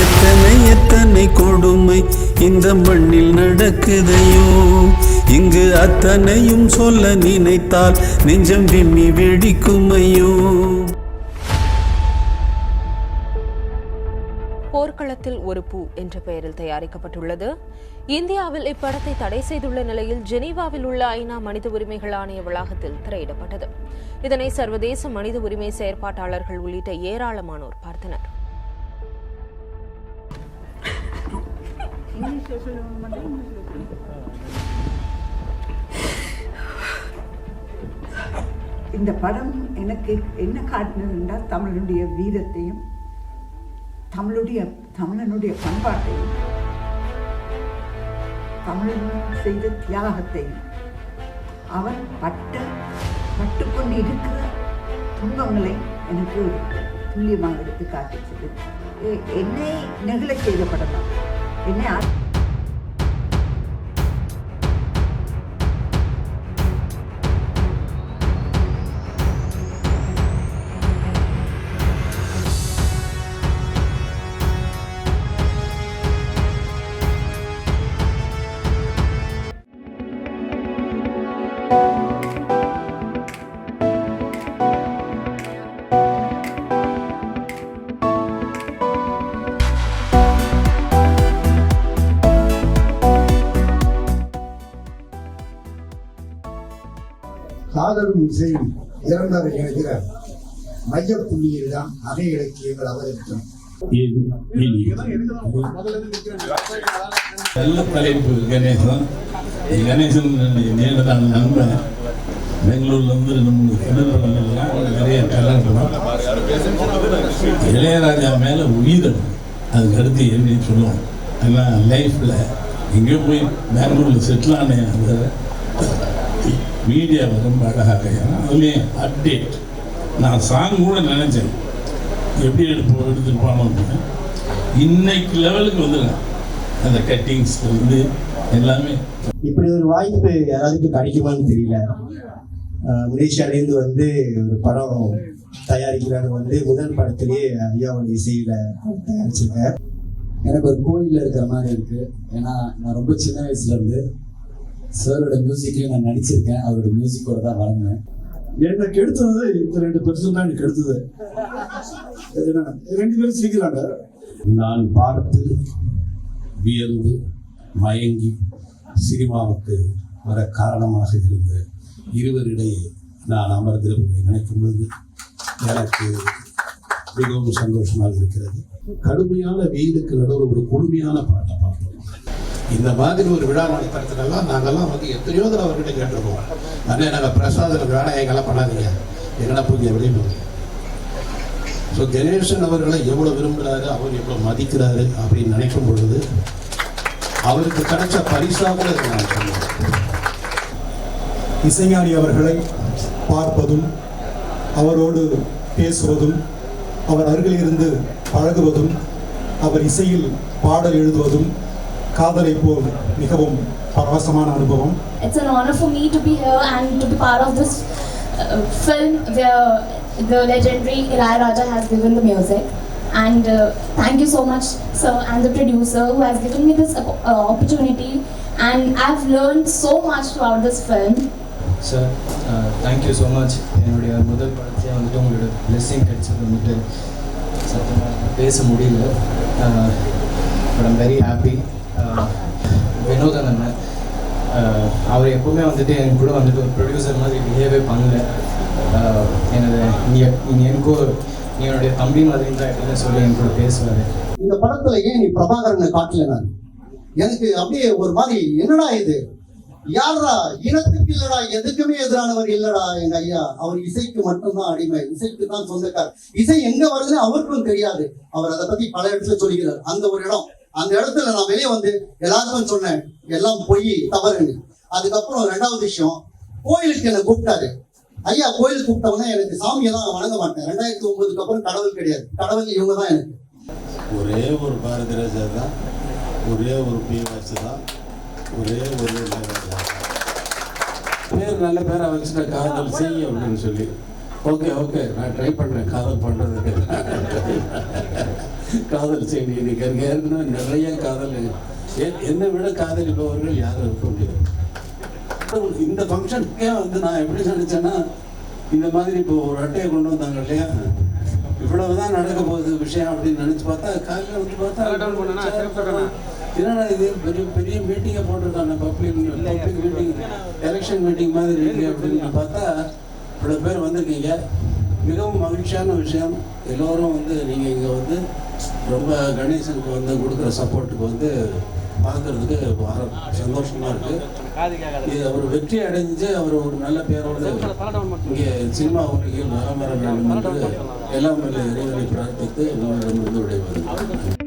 எத்தனை எத்தனை கொடுமை இந்த மண்ணில் நடக்குதையோ? இங்கு அத்தனையும் சொல்ல நினைத்தால் நெஞ்சம் விம்மி வெடிக்குமையோ? போர்க்களத்தில் ஒரு பூ என்ற பெயரில் தயாரிக்கப்பட்டுள்ளது. இந்தியாவில் இப்படத்தை தடை செய்துள்ள நிலையில் ஜெனீவாவில் உள்ள ஐநா மனித உரிமைகள் ஆணைய வளாகத்தில் திரையிடப்பட்டது. இதனை சர்வதேச மனித உரிமை செயற்பாட்டாளர்கள் உள்ளிட்ட ஏராளமானோர் பார்த்தனர். இந்த படம் எனக்கு என்ன காட்டினதுன்றால் தமிழனுடைய வீரத்தையும் தமிழுடைய தமிழனுடைய பண்பாட்டையும் தமிழன் செய்த தியாகத்தையும் அவன் பட்ட பட்டுக்கொண்டு இருக்கிற துன்பங்களை எனக்கு துல்லியமாக எடுத்து காட்டிச்சது என்னை நெகிழ செய்த படம் தான் என்னை ஆ- காதலும் இசையும் இறந்தவர் மைய புள்ளியில் தான் அகை இலக்கியங்கள் அவதரித்தன. நல்ல தலைப்பு கணேசன். கணேசன் நீண்டதான நண்பன். பெங்களூர்ல இருந்து ரெண்டு மூணு கிணறுலாம் நிறைய டேலண்ட் இளையராஜா மேல உயிர் அதுக்கு அடுத்து என்ன சொல்லுவோம். ஆனால் லைஃப்ல எங்கேயோ போய் பெங்களூர்ல செட்டில் ஆனேன். அந்த மீடியா ரொம்ப அழகாக ஏன்னா அதுலேயும் அப்டேட் நான் சாங் கூட நினைச்சேன். எப்படி எடுப்போம் எடுத்துட்டு போனோம்னு இன்னைக்கு லெவலுக்கு வந்துடுறேன் அந்த கட்டிங்ஸ்ல வந்து எல்லாமே. இப்படி ஒரு வாய்ப்பு யாராவது கிடைக்குமான்னு தெரியல. மலேசியாலேருந்து வந்து ஒரு படம் தயாரிக்கிறாரு வந்து முதல் படத்திலேயே ஐயாவுடைய இசையில தயாரிச்சிருக்கேன் எனக்கு ஒரு கோயிலில் இருக்கிற மாதிரி இருக்குது ஏன்னா நான் ரொம்ப சின்ன வயசுலேருந்து சாரோட மியூசிக்லயும் நான் நடிச்சிருக்கேன். அவரோட மியூசிக்கோட தான் வளர்ந்தேன். என்னை கெடுத்தது? இந்த ரெண்டு பெருசு தான் எனக்கு கெடுத்தது. என்ன, ரெண்டு பேரும் சிரிக்கிறாங்க. நான் பார்த்து வியந்து மயங்கி சினிமாவுக்கு வர காரணமாக இருந்த இருவரிடையே நான் அமர்ந்திருப்பதை நினைக்கும் பொழுது எனக்கு மிகவும் சந்தோஷமாக இருக்கிறது. கடுமையான வெயிலுக்கு நடுவில் ஒரு குளுமையான பாட்டை பார்த்தோம் இந்த மாதிரி ஒரு விழா நடத்துறதுக்கெல்லாம் நாங்கெல்லாம் வந்து எத்தனையோ தடவை அவர்கிட்ட கேட்டிருக்கோம். அண்ணே நாங்கள் பிரசாதத்துக்கு வேலை எங்கெல்லாம் பண்ணாதீங்க. எங்கடா போய் வெளியே ஸோ கணேசன் அவர்களை எவ்வளோ விரும்புகிறாரு அவர் எவ்வளோ மதிக்கிறாரு அப்படின்னு நினைக்கும் பொழுது அவருக்கு கிடைச்ச பரிசாக கூட நான் சொல்லுவேன் இசைஞானி அவர்களை பார்ப்பதும் அவரோடு பேசுவதும் அவர் அருகில் இருந்து பழகுவதும் அவர் இசையில் பாடல் எழுதுவதும் காதலை போல் மிகவும் பரவசமான அனுபவம் It's an honor for me to be here and to be part of this uh, film where the legendary Raja has given the music. And uh, thank you so much, sir, and the producer who has given me this op- uh, opportunity. And I've learned so much throughout this film. Sir thank you so much என்னுடைய முதல் படத்தையே வந்துட்டு உங்களோட blessing கிடைச்சது வந்துட்டு சத்தமாக பேச முடியல but I'm very happy Vinothan அண்ணன். அவர் எப்பவுமே வந்துட்டு எனக்கு கூட வந்துட்டு ஒரு ப்ரொடியூசர் மாதிரி பிஹேவே பண்ணல. எனது நீ நீ எனக்கோ நீ என்னுடைய தம்பி மாதிரி தான் எப்படின்னு சொல்லி என் கூட பேசுவார். இந்த படத்துல ஏன் நீ பிரபாகரனை காட்டல நான்? எனக்கு அப்படியே ஒரு மாதிரி என்னடா இது? யாரா இனத்துக்கு இல்லடா எதுக்குமே எதிரானவர் இல்லடா எங்க ஐயா. அவர் இசைக்கு மட்டும்தான் அடிமை. இசைக்கு தான் சொந்தக்கார் இசை எங்க வருதுன்னு அவருக்கும் தெரியாது. அவர் அதை பத்தி பல இடத்துல சொல்லிக்கிறார். அந்த ஒரு இடம். அந்த இடத்துல நான் வெளியே வந்து எல்லாருக்கும் சொன்னேன் எல்லாம் பொய் தவறுன்னு. அதுக்கப்புறம் ரெண்டாவது விஷயம் கோயிலுக்கு என்னை கூப்பிட்டாரு. ஐயா கோயிலுக்கு கூப்பிட்டவொடனே எனக்கு சாமியெல்லாம் வணங்க மாட்டேன். ரெண்டாயிரத்தி ஒன்பதுக்கு அப்புறம் கடவுள் கிடையாது. கடவுள் இவங்க தான் எனக்கு. ஒரே ஒரு பாரதி ராஜா தான் ஒரே ஒரு பிஎஸ் தான் ஒரே ஒரு. பேர் நல்ல பேரை வச்சுட்ட காதல் செய் அப்படின்னு சொல்லி. ஓகே ஓகே நான் ட்ரை பண்ணுறேன் காதல் பண்ணுறதுக்கு காதல் செய்தி இன்னைக்கு இருக்கு ஏற்கனவே நிறைய காதல். என்னை விட காதலிப்பவர்கள் யாரும் இருக்க முடியாது? இந்த ஃபங்க்ஷனுக்கே வந்து நான் எப்படி நினைச்சேன்னா இந்த மாதிரி இப்போ ஒரு அட்டையை கொண்டு வந்தாங்க இல்லையா? இவ்வளவுதான் நடக்க போகுது விஷயம் அப்படின்னு நினைச்சு பார்த்தா காலையில் வந்து பார்த்தா என்னடா இது? பெரிய பெரிய மீட்டிங்கை போட்டிருக்காங்க. Public public meeting election meeting மாதிரி இருக்கு அப்படின்னு பார்த்தா இவ்வளோ பேர் வந்திருக்கீங்க. மிகவும் மகிழ்ச்சியான விஷயம். எல்லோரும் வந்து நீங்கள் இங்கே வந்து ரொம்ப கணேசனுக்கு வந்து கொடுக்குற சப்போர்ட்டுக்கு வந்து பார்க்கறதுக்கு சந்தோஷமாக சந்தோஷமா இருக்கு. இது அவர் வெற்றி அடைஞ்சு அவர் ஒரு நல்ல பேரோடு இங்கே சினிமா உலகில் வர வர வேண்டும் என்று எல்லாம் இறைவனை பிரார்த்தித்து உங்களிடமிருந்து விடைபெறுகிறேன்.